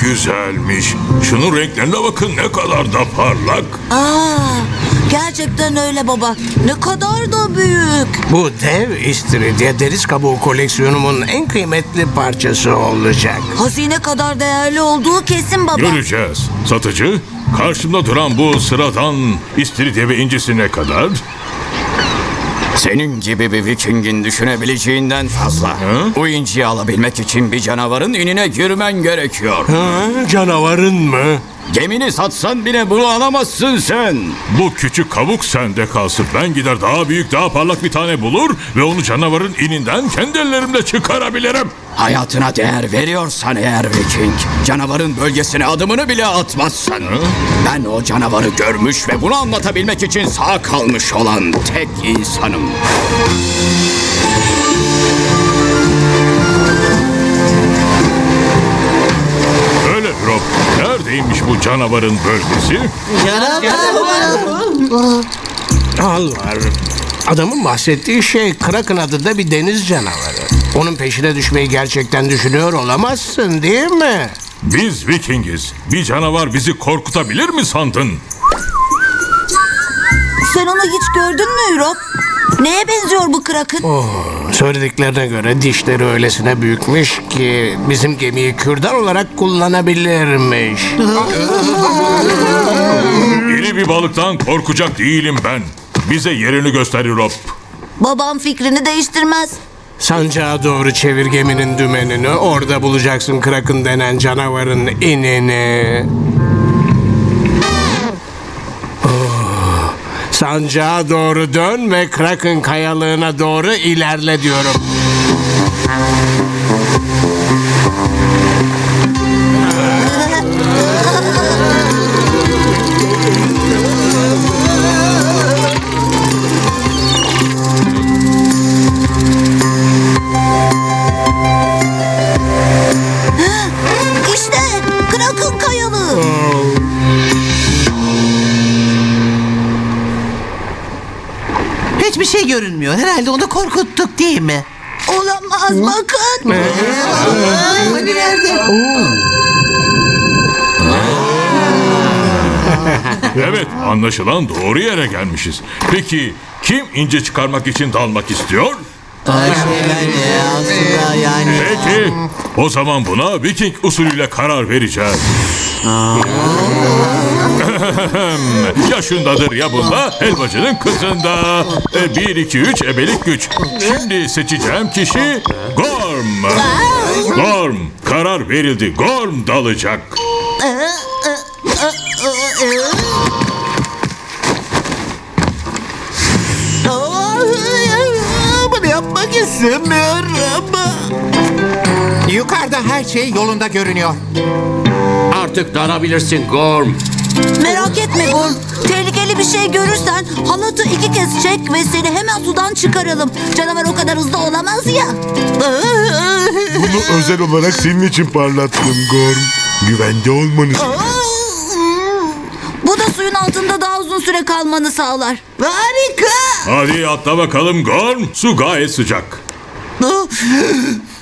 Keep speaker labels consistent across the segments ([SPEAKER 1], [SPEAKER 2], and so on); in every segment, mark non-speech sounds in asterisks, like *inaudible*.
[SPEAKER 1] Güzelmiş. Şunun renklerine bakın ne kadar da parlak.
[SPEAKER 2] Aa, gerçekten öyle baba. Ne kadar da büyük.
[SPEAKER 3] Bu dev istiridye deniz kabuğu koleksiyonumun en kıymetli parçası olacak.
[SPEAKER 2] Hazine kadar değerli olduğu kesin baba.
[SPEAKER 1] Göreceğiz. Satıcı, karşımda duran bu sıradan istiridye ve incisi ne kadar?
[SPEAKER 4] Senin gibi bir vikingin düşünebileceğinden fazla. Bu inciyi alabilmek için bir canavarın inine girmen gerekiyor.
[SPEAKER 3] Ha, canavarın mı?
[SPEAKER 4] Gemini satsan bile bunu alamazsın sen.
[SPEAKER 1] Bu küçük kabuk sende kalsın. Ben gider daha büyük, daha parlak bir tane bulur ve onu canavarın ininden kendi ellerimle çıkarabilirim.
[SPEAKER 4] Hayatına değer veriyorsan eğer viking, canavarın bölgesine adımını bile atmazsan. Ben o canavarı görmüş ve bunu anlatabilmek için sağ kalmış olan tek insanım.
[SPEAKER 1] Öyle Rob. Neredeymiş bu canavarın bölgesi?
[SPEAKER 3] Al var. Adamın bahsettiği şey Kraken adında bir deniz canavarı. Onun peşine düşmeyi gerçekten düşünüyor olamazsın değil mi?
[SPEAKER 1] Biz Vikingiz. Bir canavar bizi korkutabilir mi sandın?
[SPEAKER 2] Sen onu hiç gördün mü Europ? Neye benziyor bu Kraken?
[SPEAKER 3] Söylediklerine göre dişleri öylesine büyükmüş ki bizim gemiyi kürdan olarak kullanabilirmiş.
[SPEAKER 1] İri bir balıktan korkacak değilim ben. Bize yerini göster Rob.
[SPEAKER 2] Babam fikrini değiştirmez.
[SPEAKER 3] Sancağa doğru çevir geminin dümenini. Orada bulacaksın Kraken denen canavarın inini. Sancağa doğru dön ve Kraken kayalığına doğru ilerle diyorum.
[SPEAKER 5] Onu korkuttuk değil mi?
[SPEAKER 2] Olamaz bakın.
[SPEAKER 5] Hani nerede?
[SPEAKER 1] Evet anlaşılan doğru yere gelmişiz. Peki kim ince çıkarmak için dalmak istiyor?
[SPEAKER 5] Aslında yani.
[SPEAKER 1] Peki o zaman buna Viking usulüyle karar vereceğiz. Yaşındadır ya bunda, helvacının kızında. E, bir, iki, üç, ebelik güç. Şimdi seçeceğim kişi Gorm. Gorm, karar verildi. Gorm dalacak.
[SPEAKER 5] Bunu yapmak istemiyorum.
[SPEAKER 6] Yukarıda her şey yolunda görünüyor.
[SPEAKER 4] Artık darabilirsin Gorm.
[SPEAKER 2] Merak etme Gorm. Tehlikeli bir şey görürsen halatı iki kez çek ve seni hemen sudan çıkaralım. Canavar o kadar hızlı olamaz ya. *laughs*
[SPEAKER 7] Bunu özel olarak senin için parlattım Gorm. Güvende olmanız.
[SPEAKER 2] Bu da suyun altında daha uzun süre kalmanı sağlar.
[SPEAKER 5] Harika.
[SPEAKER 1] Hadi atla bakalım Gorm. Su gayet sıcak. *laughs*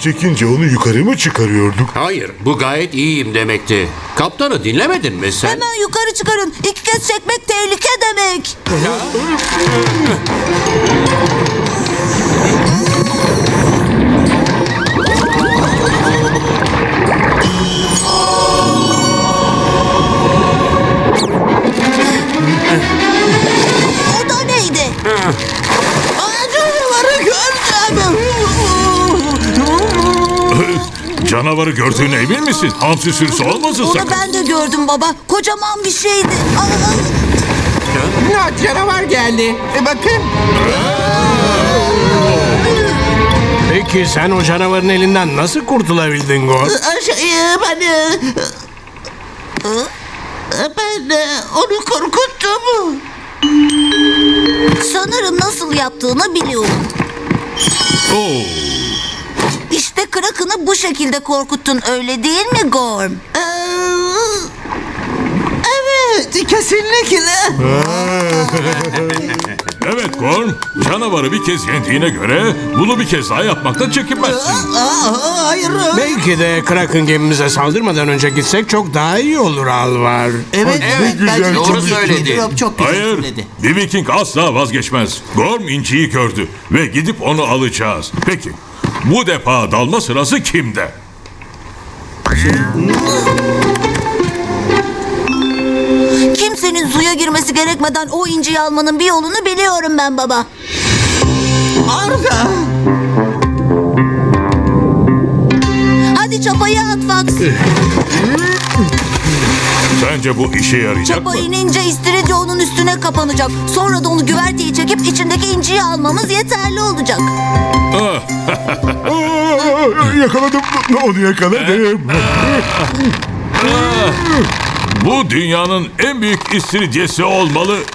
[SPEAKER 7] çekince onu yukarı mı çıkarıyorduk?
[SPEAKER 6] Hayır, bu gayet iyiyim demekti. Kaptanı dinlemedin mi sen?
[SPEAKER 2] Hemen yukarı çıkarın. İki kez çekmek tehlike demek. Canavarı
[SPEAKER 1] gördüğüne emin misin? Hamsi sürüsü olmasın
[SPEAKER 2] Onu
[SPEAKER 1] sakın.
[SPEAKER 2] ben de gördüm baba. Kocaman bir şeydi. Aa,
[SPEAKER 5] Ya, canavar geldi. E, bakın.
[SPEAKER 3] Peki sen o canavarın elinden nasıl kurtulabildin Gorm?
[SPEAKER 5] Şey, ben... e, e, Ben e, onu korkuttum.
[SPEAKER 2] sanırım nasıl yaptığını biliyorum.
[SPEAKER 1] Oo,
[SPEAKER 2] İşte Kraken'ı bu şekilde korkuttun öyle değil mi Gorm?
[SPEAKER 5] Ee, Evet, kesinlikle. *laughs*
[SPEAKER 1] evet Gorm, canavarı bir kez yendiğine göre bunu bir kez daha yapmaktan çekinmezsin.
[SPEAKER 5] Aa, hayır.
[SPEAKER 3] Belki de Kraken gemimize saldırmadan önce gitsek çok daha iyi olur Alvar.
[SPEAKER 5] Evet, evet.
[SPEAKER 7] güzel
[SPEAKER 5] bence
[SPEAKER 6] doğru
[SPEAKER 5] çok iyi
[SPEAKER 6] söyledi.
[SPEAKER 5] Yok, Çok güzel
[SPEAKER 1] Hayır,
[SPEAKER 5] söyledi.
[SPEAKER 1] bir Viking asla vazgeçmez. Gorm inciyi gördü ve gidip onu alacağız. Peki, bu defa dalma sırası kimde?
[SPEAKER 2] Kimsenin suya girmesi gerekmeden o inciyi almanın bir yolunu biliyorum ben baba.
[SPEAKER 5] Arda.
[SPEAKER 2] Hadi çapayı at Fox.
[SPEAKER 1] Sence bu işe yarayacak mı?
[SPEAKER 2] Çapa inince istiridye onun üstüne kapanacak. Sonra da onu güverteye çekip içindeki inciyi almamız yeterli olacak.
[SPEAKER 1] Ah,
[SPEAKER 7] Aa, *laughs* yakaladım. Onu yakaladım. *laughs*
[SPEAKER 1] bu dünyanın en büyük istiridyesi olmalı. *laughs*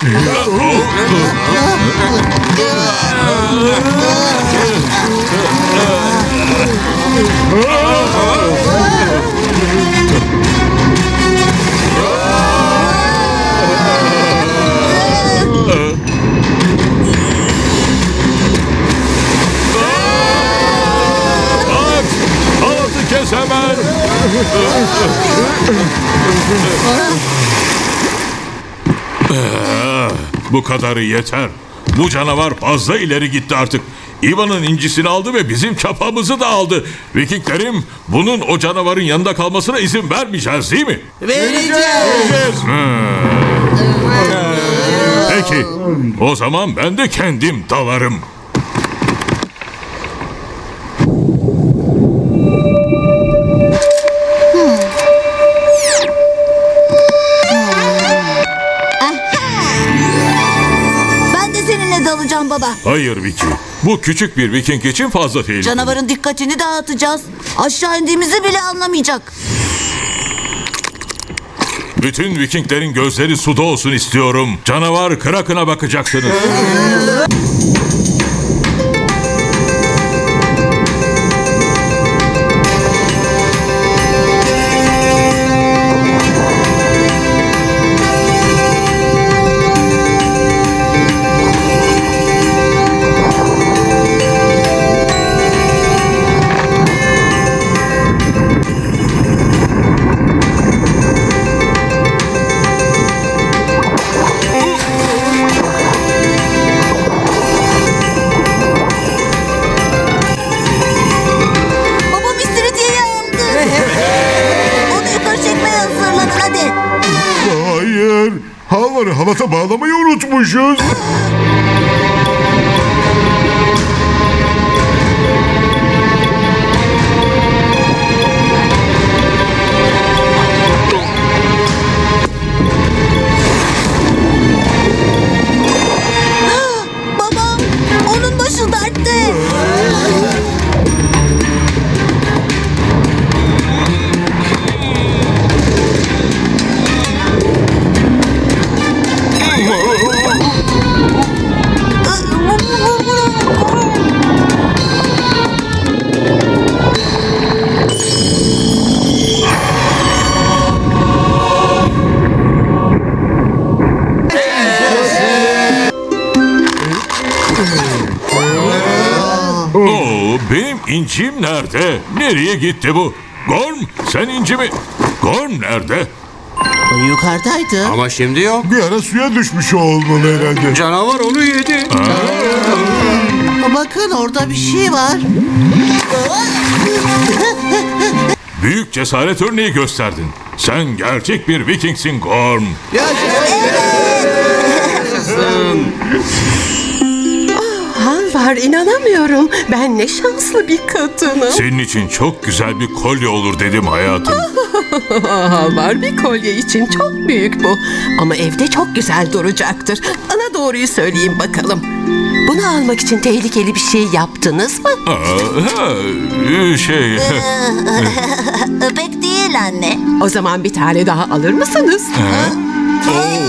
[SPEAKER 1] Bu kadarı yeter. Bu canavar fazla ileri gitti artık. Ivan'ın incisini aldı ve bizim çapamızı da aldı. Vikinglerim bunun o canavarın yanında kalmasına izin vermeyeceğiz değil mi?
[SPEAKER 5] Vereceğiz.
[SPEAKER 1] Peki. O zaman ben de kendim dalarım.
[SPEAKER 2] Dalacağım baba.
[SPEAKER 1] Hayır Vicky. Bu küçük bir Viking için fazla tehlikeli.
[SPEAKER 2] Canavarın dikkatini dağıtacağız. Aşağı indiğimizi bile anlamayacak.
[SPEAKER 1] Bütün Vikinglerin gözleri suda olsun istiyorum. Canavar Kraken'a bakacaksınız. *laughs*
[SPEAKER 7] halata bağlamayı unutmuşuz.
[SPEAKER 1] İncim nerede? Nereye gitti bu? Gorm sen incimi... Gorm nerede?
[SPEAKER 5] O yukarıdaydı.
[SPEAKER 6] Ama şimdi yok.
[SPEAKER 7] Bir ara suya düşmüş o olmalı herhalde.
[SPEAKER 6] Canavar onu yedi.
[SPEAKER 5] Bakın orada bir şey var.
[SPEAKER 1] Büyük cesaret örneği gösterdin. Sen gerçek bir Vikingsin Gorm. *laughs*
[SPEAKER 8] Halvar inanamıyorum. Ben ne şanslı bir kadınım.
[SPEAKER 1] Senin için çok güzel bir kolye olur dedim hayatım. *laughs*
[SPEAKER 8] Halvar bir kolye için çok büyük bu. Ama evde çok güzel duracaktır. Ana doğruyu söyleyeyim bakalım. Bunu almak için tehlikeli bir şey yaptınız mı?
[SPEAKER 1] Aa, ha, şey... *laughs*
[SPEAKER 2] Pek değil anne.
[SPEAKER 8] O zaman bir tane daha alır mısınız?
[SPEAKER 1] Oo,